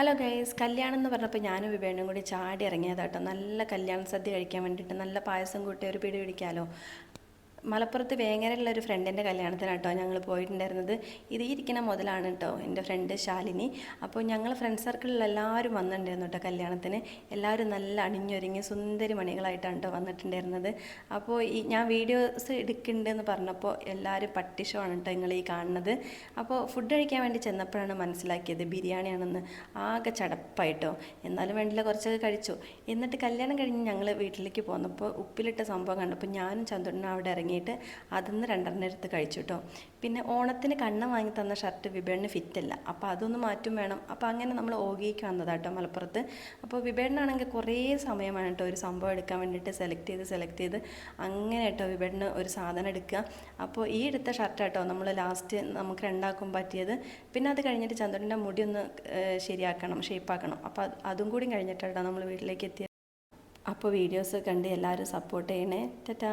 Hello guys കല്യാണം എന്ന് പറഞ്ഞപ്പോൾ ഞാനും വിവേണും കൂടി ചാടി ഇറങ്ങിയതാട്ടോ. നല്ല കല്യാണ സദ്യ കഴിക്കാൻ വേണ്ടിയിട്ട് നല്ല പായസം കൂട്ടി ഒരു പിടി പിടിക്കാമല്ലോ മലപ്പുറത്ത് വേങ്ങരയിലുള്ള ഒരു ഫ്രണ്ടിന്റെ കല്യാണത്തിനാട്ടോ ഞങ്ങൾ പോയിട്ടുണ്ടായിരുന്നത്. ഇത് ഇരിക്കുന്ന മുതലാണ് കേട്ടോ എന്റെ ഫ്രണ്ട് ശാലിനി. അപ്പോൾ ഞങ്ങൾ ഫ്രണ്ട് സർക്കിളിൽ എല്ലാവരും വന്നിട്ടുണ്ടായിരുന്നു കേട്ടോ കല്യാണത്തിന്. എല്ലാവരും നല്ല അണിഞ്ഞൊരുങ്ങി സുന്ദരി മണികളായിട്ടാണ് കേട്ടോ വന്നിട്ടുണ്ടായിരുന്നത്. അപ്പോൾ ഈ ഞാൻ വീഡിയോസ് എടുക്കുന്നുണ്ടെന്ന് പറഞ്ഞപ്പോൾ എല്ലാവരും പട്ടിഷോ ആണ് കേട്ടോ നിങ്ങൾ ഈ കാണുന്നത്. അപ്പോൾ ഫുഡ് കഴിക്കാൻ വേണ്ടി ചെന്നപ്പോഴാണ് മനസ്സിലാക്കിയത് ബിരിയാണിയാണെന്ന് ആകെ ചടപ്പായിട്ടോ എന്നാലും വേണ്ടില്ല കുറച്ചൊക്കെ കഴിച്ചു. എന്നിട്ട് കല്യാണം കഴിഞ്ഞ് ഞങ്ങൾ വീട്ടിലേക്ക് പോന്നപ്പോൾ ഉപ്പിലിട്ട സംഭവം കണ്ടപ്പോൾ ഞാനും ചന്ദ്രനും അവിടെ ഇറങ്ങിയിട്ട് അതിന്ന് രണ്ടെണ്ണം എടുത്ത് കഴിച്ചു കേട്ടോ പിന്നെ ഓണത്തിന് കണ്ണ വാങ്ങി തന്ന ഷർട്ട് വിബേണിന് ഫിറ്റല്ല അപ്പോൾ അതൊന്ന് മാറ്റും വേണം. അപ്പോൾ അങ്ങനെ നമ്മൾ ഓഗിക്ക് വന്നതാണ് കേട്ടോ മലപ്പുറത്ത്. അപ്പോൾ വിബേണിനാണെങ്കിൽ കുറേ സമയമാണ് കേട്ടോ ഒരു സംഭവം എടുക്കാൻ വേണ്ടിയിട്ട് സെലക്ട് ചെയ്ത് സെലക്ട് ചെയ്ത് അങ്ങനെ കേട്ടോ വിബേണിന് ഒരു സാധനം എടുക്കുക. അപ്പോൾ ഈ എടുത്ത ഷർട്ട് കേട്ടോ നമ്മൾ ലാസ്റ്റ് നമുക്ക് രണ്ടാക്കും പറ്റിയത്. പിന്നെ അത് കഴിഞ്ഞിട്ട് ചന്ദ്രന്റെ മുടി ഒന്ന് ശരിയാക്കണം ഷേപ്പാക്കണം അപ്പോൾ അത് കൂടി കഴിഞ്ഞിട്ടാട്ടോ നമ്മൾ വീട്ടിലേക്ക് എത്തിയത്. അപ്പോൾ വീഡിയോസ് കണ്ട് എല്ലാവരും സപ്പോർട്ട് ചെയ്യണേ. ടാറ്റാ.